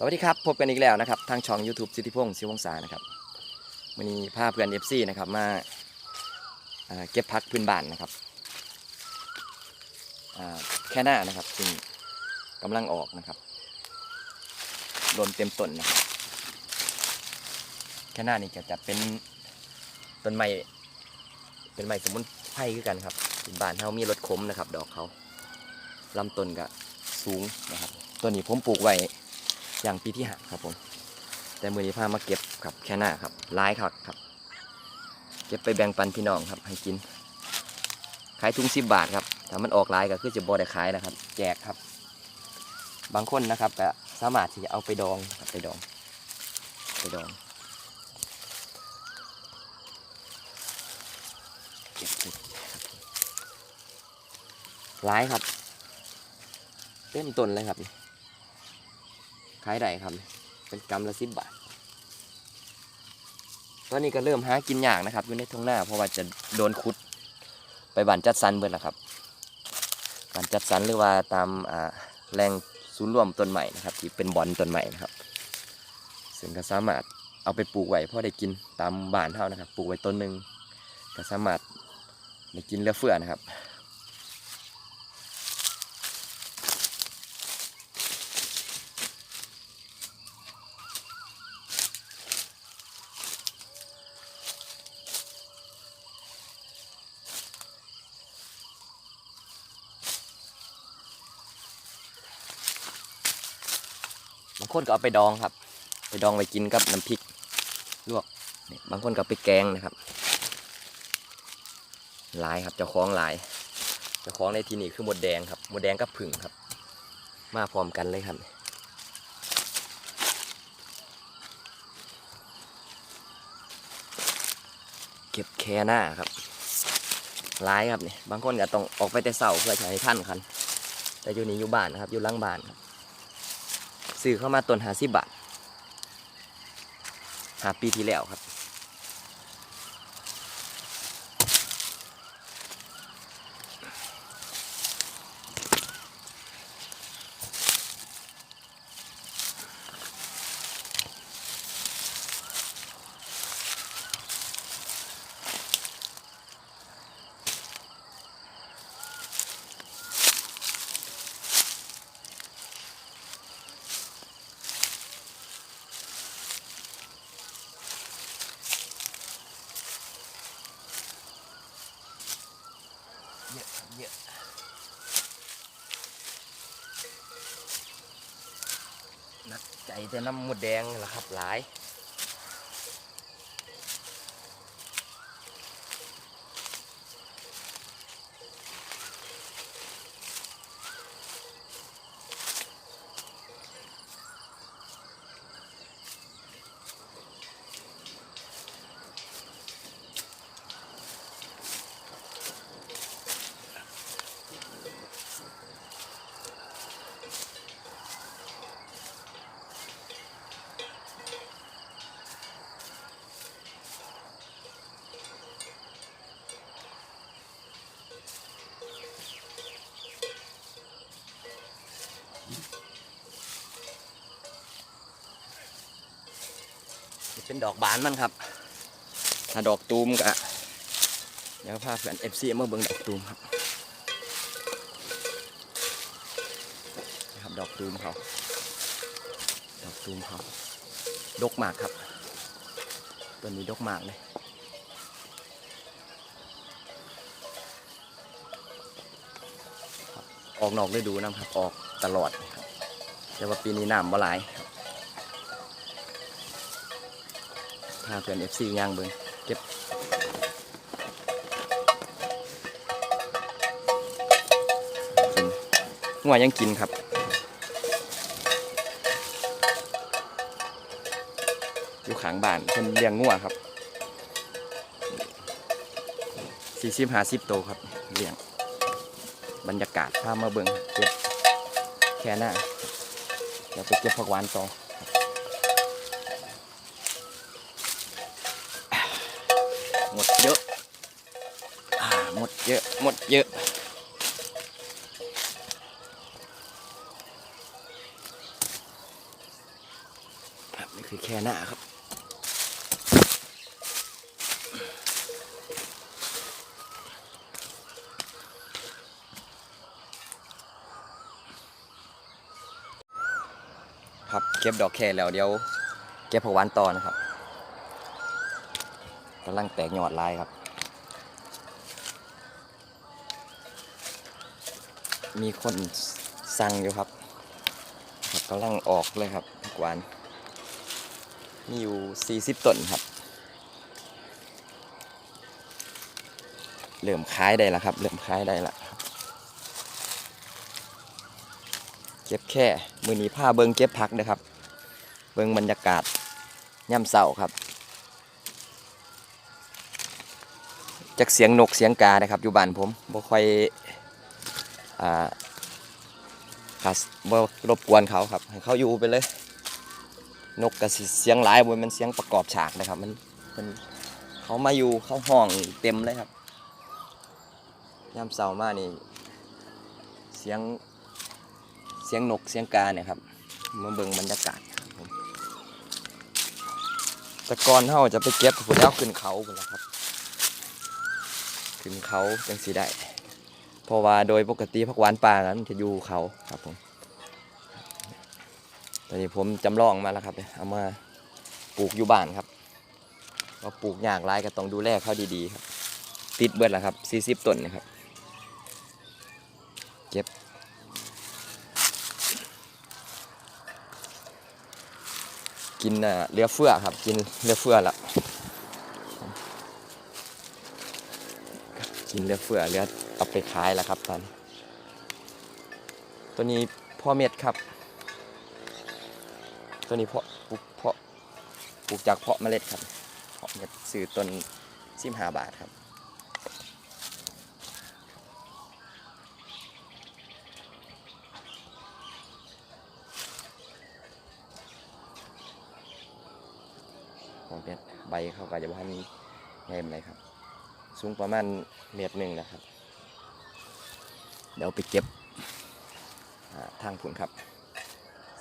สวัสดีครับ พบกันอีกแล้วนะครับ ทางช่อง YouTube สิทธิพงศ์ศิวงศานะครับวันนี้พาเพื่อน FC นะครับมาาเก็บพักพื้นบ้านนะครับแค่หน้านะครับซึ่งกำลังออกนะครับโดนเต็มต้นนะครับแค่หน้านี่จะจะเป็นต้นไม้เป็นไม้สมุนไพรคือกันครับพื้นบ้านเขามีรถขมนะครับ ดอกเขาลำต้นก็สูงนะครับตัวนี้ผมปลูกไว้ อย่างปีที่หาครับผม แต่มือนี้พามาเก็บครับแค่หน้าครับร้ายครับครับ เก็บไปแบ่งปันพี่น้องครับให้กิน ขายถุงสิบบาทครับถ้ามันออกร้ายก็คือจะบอได้ขายนะครับ แจกครับ บางคนนะครับก็สามารถที่จะเอาไปดองครับไปดอง ไปดองเก็บเก็บครับร้ายครับ เต็มต้นเลยครับนี่ ขายได้ครับ เป็นกำละสิบบาท ตอนนี้ก็เริ่มหากินยากนะครับอยู่ในทุ่งนาเพราะว่าจะโดนขุดไปบ้านจัดสรรเบิดแล้วครับบ้านจัดสรรหรือว่าตามแหล่งศูนย์รวมต้นใหม่นะครับ ที่เป็นบอนต้นใหม่นะครับ ซึ่งก็สามารถเอาไปปลูกไว้พอได้กินตามบ้านเท่านะครับ ปลูกไว้ต้นหนึ่งก็สามารถได้กินเลือเฟือนะครับ คนก็เอาไปดองครับ ไปดองไว้กินกับน้ำพริกลวกบางคนก็ไปแกงนะครับ หลายครับเจ้าของหลาย เจ้าของในที่นี้คือหมดแดงครับหมดแดงกับผึ่งครับ มาพร้อมกันเลยครับเก็บแค่หน้าครับหลายครับเนี่ยบางคนก็ต้องออกไปแต่เสาเพื่อใช้ท่านคันแต่อยู่นี่อยู่บ้านนะครับอยู่ล่างบ้านครับ ซื้อเข้ามาต้นหาสิบบาทหาปีที่แล้วครับ เยอะเยอะนักใจแต่น้ำหมดแดงนี่แหละครับหลาย เป็นดอกบานมันครับ ถ้าดอกตูมกะเดี๋ยวพาเพื่อนเอฟซีมาเบิ่งดอกตูมครับนะครับดอกตูมเขาดอกตูมเขาดกมากครับต้นนี้ดกมากเลยออกนอกฤดูนะครับ ออกตลอดครับแต่ว่าปีนี้น้ำบ่หลายครับ พาเพื่อนเอฟซีย่างเบิ้งเก็บกินงัวยังกินครับอยู่ขางบ้านเพิ่นเลี้ยงงัวครับสี่สิบห้าสิบโตวครับเลี้ยง บรรยากาศพามาเบิ้งเก็บแค่หน้าเดี๋ยวไปเก็บผักหวานต่อ หมดเยอะอ่าหมดเยอะหมดเยอะคือแค่หน้าครับครับเก็บดอกแค่แล้วเดี๋ยว เก็บผักหวานต่อนะครับ กำลังแตกยอดลายครับ มีคนสั่งอยู่ครับครับกำลังออกเลยครับผักหวานมีอยู่ 40ต้นครับ เริ่มขายได้แล้วครับ เริ่มขายได้แล้วเก็บแค่มือนี้ผ้าเบิงเก็บพักนะครับ เบิงบรรยากาศย่ำเสาครับ จากเสียงนกเสียงกานะครับ อยู่บ้านผมบ่ค่อยอ่าขัดบ่รบกวนเขาครับให้เขาอยู่ไปเลย นกกระสิเสียงหลายบนมันเสียงประกอบฉากนะครับ มันมันเขามาอยู่เขาห้องเต็มเลยครับยามเสาร์มานี่เสียงเสียงนกเสียงกาเนี่ยครับมาเบิ่งบรรยากาศแต่ก่อนเฮาจะไปเก็บผลแล้วขึ้นเขาพุ่นละครับ ขึ้นเขาจังสีได้เพราะว่าโดยปกติผักหวานป่านั้นจะอยู่เขาครับผมตอนนี้ผมจำลองมาแล้วครับเอามาปลูกอยู่บ้านครับว่าปลูกยากหลายก็ต้องดูแลเขาดีๆครับ ติดเบิดแล้วครับ40ต้นนะครับเก็บกินเลือเฟือครับ กินเลือเฟือละ กินเลือเฟือเลือเอาไปขายแล้วครับตอนนี้ตัวนี้พ่อเม็ดครับ ตัวนี้เพาะปลูกเพาะปลูกจากเพาะเมล็ดครับเพาะเม็ดซื้อต้นสิบห้าบาทครับของเพชรใบเขาก็จะว่ามีแหมเลยครับ สูงประมาณเมตรหนึ่งนะครับ เดี๋ยวไปเก็บทางผุนครับ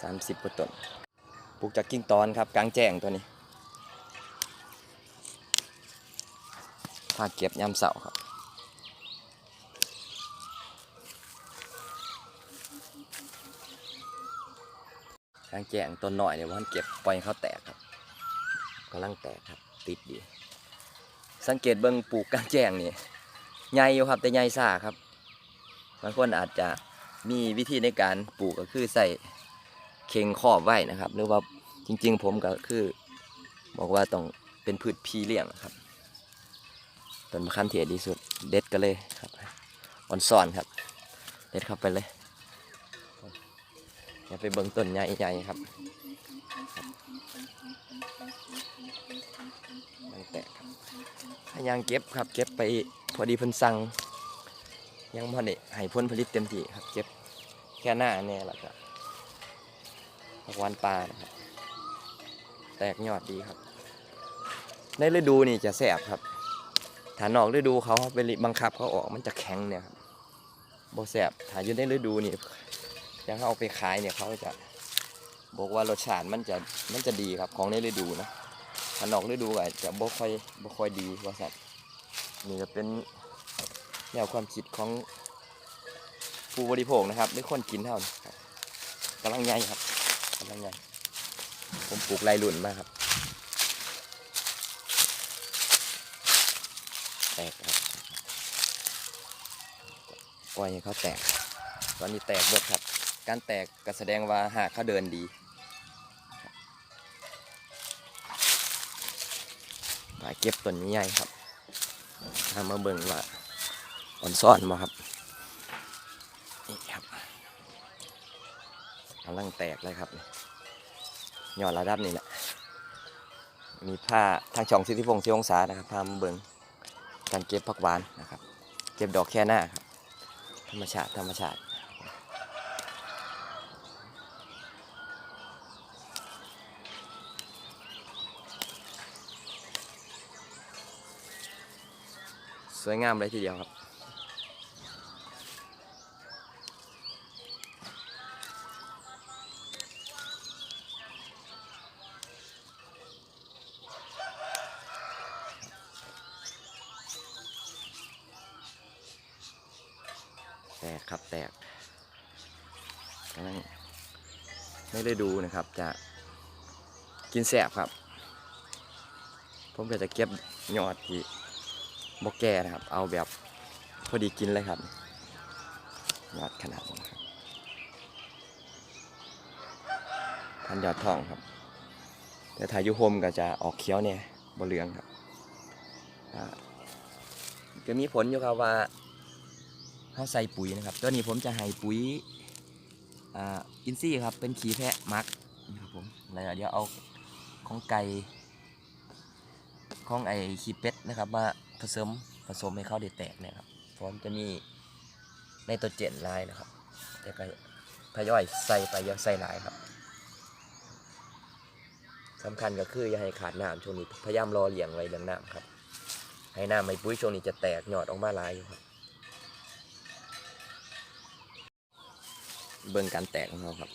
สามสิบกว่าต้นปลูกจากกิ่งตอนครับกลางแจ้งตัวนี้พาเก็บยามเสาครับกลางแจ้งต้นหน่อยเนี่ยวันเก็บปล่อยเขาแตกครับกำลังแตกครับ ติดดี สังเกตเบิ่งปลูกกลางแจ้งนี่ใหญ่อยู่ครับแต่ใหญ่ซ่าครับบางคนอาจจะมีวิธีในการปลูกก็คือใส่เข่งครอบไว้นะครับ หรือว่าจริง ๆ ผมก็คือ บอกว่าต้องเป็นพืชพีเลี้ยงครับต้นมะขามเทศดีสุดเด็ดกันเลยครับอ่อนซ่อนครับ เด็ดเข้าไปเลยอย่าไปเบิ่งต้นใหญ่ๆครับยังแตกครับ ถ้ายังเก็บครับ เก็บไปพอดีเพิ่นสั่งยังพอด้ให้ผลผลิตเต็มที่ครับ เก็บแค่หน้าเนี่ยแหละครับผักหวานปลานะครับแตกยอดดีครับ ในฤดูนี่จะแสบครับถ้านอกฤดูเขาไปบังคับเขาออกมันจะแข็งเนี่ยครับโบแสบถ้าอยู่ในฤดูนี่ยังเอาไปขายเนี่ยเขาจะบอกว่ารสชาติมันจะมันจะดีครับของในฤดูนะ ถ้านอกฤดูอาจจะบ่ค่อยบ่ค่อยดีว่าสัตว์นี่ก็เป็นแนวความคิดของผู้บริโภคนะครับไม่คนกินเท่านี้ครับกำลังใหญ่ครับกำลังใหญ่ผมปลูกไรรุ่นมาครับแตกครับปล่อยให้เขาแตก ตอนนี้แตกเบิดครับ การแตกก็แสดงว่าหากเขาเดินดี มาเก็บต้นนี้ใหญ่ครับทามาเบิ่งว่าอ่อนซ่อนมาครับนี่ครับกำลังแตกเลยครับยอดระดับนี้แหละมีผ้าทางช่องสิทธิพงศ์สิองศานะครับพามาเบิงการเก็บผักหวานนะครับ เก็บดอกแค่หน้าครับ ธรรมชาติธรรมชาติ วยงามเลยทีเดียวครับ แตกครับแตกกำลังไม่ได้ดูนะครับจะกินแสบครับ ผมก็จะเก็บยอดที่ บกแก่นะครับ เอาแบบพอดีกินเลยครับยอดขนาดนี้ครับพันยอดทองครับ แต่ถ้าอยุโฮมก็จะออกเขียวเนี่ยบเหลืองครับก็มีผลอยู่ครับว่าเขาใส่ปุ๋ยนะครับ ตัวนี้ผมจะให้ปุ๋ยอินซี่ครับ เป็นขี้แพะมักนะครับผมแล้วเดี๋ยวเอาของไก่ของไอขี้เป็ดนะครับมา ผสมผสมให้เขาได้แตกเนะครับพราะมันจะมีในตัวเจนลายนะครับ แต่ก็ทยอยใส่ไปเยอะใส่หลายครับสำคัญก็คืออย่าให้ขาดน้ำช่วงนี้พยายามรอเลี้ยงไว้เลี้ยงน้ำครับ ให้น้ำไม่ปุ้ยช่วงนี้จะแตกยอดออกมาลายอยู่ครับ เบิ่งการแตกของเขาครับ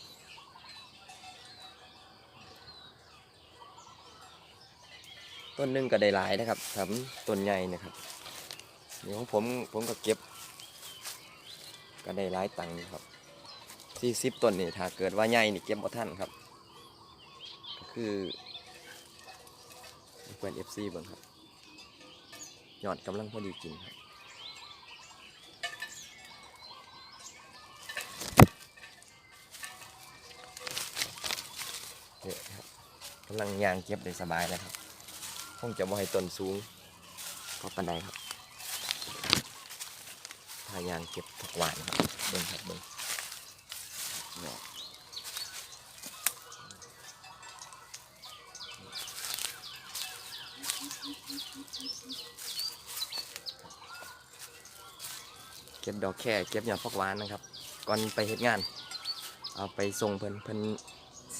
ต้นหนึงก็ได้หลายนะครับทำต้นใหญ่นะครับเดี๋ยวของผมผมก็เก็บ ก็ได้หลายตังค์ครับสี่สิบต้นนี่ถ้าเกิดว่าใหญ่นี่เก็บบ่ทันครับ ก็คือเพื่อน FC เบิ่งครับยอดกำลังพอดีกินครับเนี่ยครับกำลังยางเก็บได้สบายแล้วครับ คงจะบ่ให้ต้นสูงเพราะปันใดครับถ้ายางเก็บผักหวานครับเบิ่งครับเบิ่งเก็บดอกแค่เก็บยอดพักหวานนะครับ ก่อนไปเฮ็ดงาน เอาไปส่งเพิ่นเพิ่น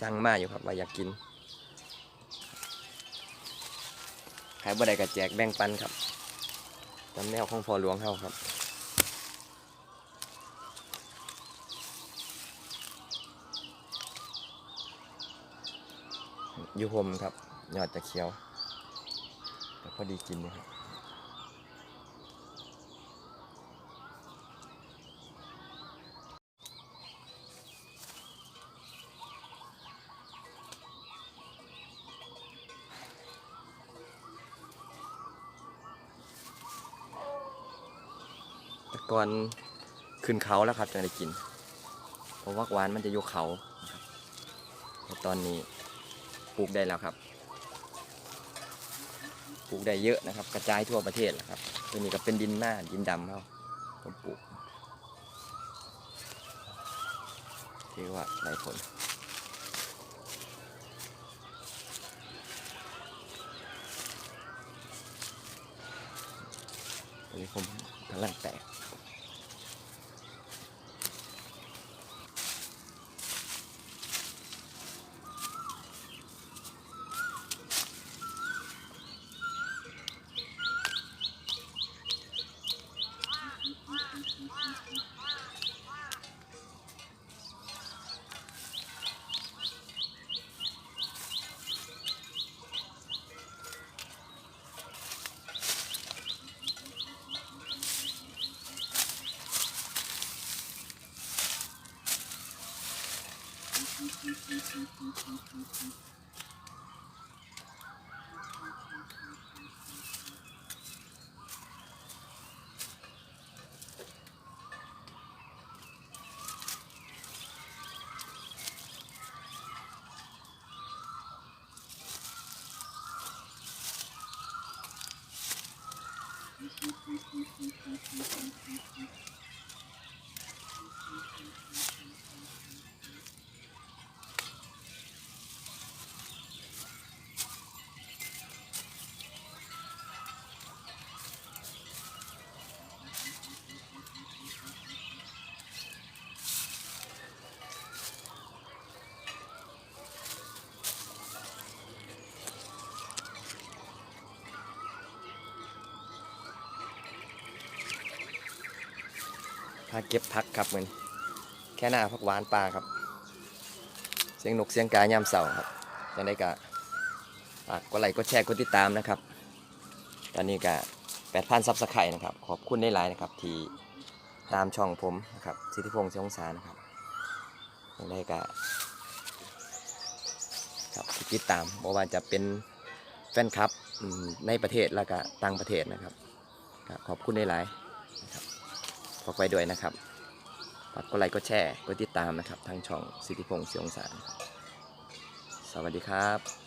สั่งมาอยู่ครับว่าอยากกิน ขายบ่ได้ก็แจกแบ่งปันครับตามแนวของพอหลวงเฮาครับยูหมครับ ยอดจะเขียวแต่พอดีกินนะครับ ก่อนขึ้นเขาแล้วครับจะได้กิน เพราะว่าหวานมันจะอยู่เขาตอนนี้ปลูกได้แล้วครับ ปลูกได้เยอะนะครับ กระจายทั่วประเทศแล้วครับตัวนี้ก็เป็นดินหน้าดินดำเขาผมปลูกถือว่าได้ผลตัวนี้ผมกำลังแตก พาเก็บพักครับเหมือนแค่หน้าพักหวานปลาครับ เสียงนกเสียงกายามเสาครับยังได้กะฝากกดไลค์กดแชร์กดติดตามนะครับ ตอนนี้กะแปดพันซับสไครต์นะครับ ขอบคุณได้หลายนะครับ ที่ตามช่องผมนะครับสิทธิพงศ์ชียงสารนะครับย่างไรก็ครับติดตามเพราะว่าจะเป็นแฟนคลับในประเทศแล้วก็ต่างประเทศนะครับ ขอบคุณได้หลาย ฝากไว้ด้วยนะครับฝากกดไลค์กดแชร์กดติดตามนะครับทางช่องสิทธิพงศ์เสียงสารสวัสดีครับ